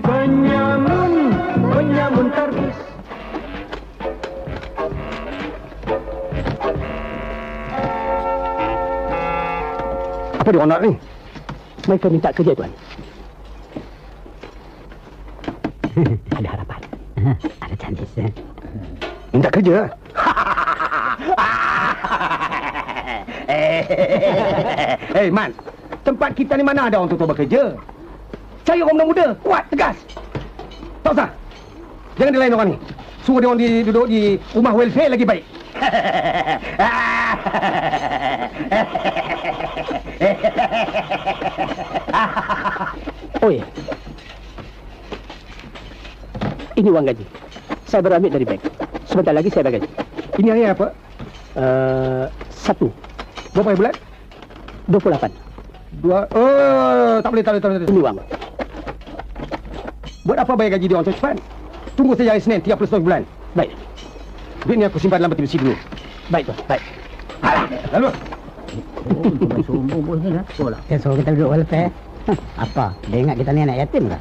Penyamun, penyamun terbis. Apa dia orang nak ni? Mereka minta kerja, Tuan. Ada harapan. Ada cantik, eh? Minta kerja? Eh, hey, Man. Tempat kita ni mana ada orang tua bekerja? Cari orang muda-muda, kuat, tegas. Tak usah. Jangan dilain orang ni. Suruh dia orang di, duduk di rumah welfare lagi baik. Ya. Ini uang gaji. Saya baru ambil dari bank. Sebentar lagi saya gaji. Ini hari apa? Uh, satu, Berapa hari bulan? 28. Dua. Oh, tak boleh, tak boleh, tak boleh. Ini uang. Buat apa bayar gaji dia orang cepat? Tunggu saja hari Senin, 30 setengah bulan. Baik. Duit ni aku simpan dalam peti besi dulu. Baik, Tuan. Baik. Alah, lalu. Saya suruh kita duduk welfare. Apa? Dia ingat kita ni anak yatim ke?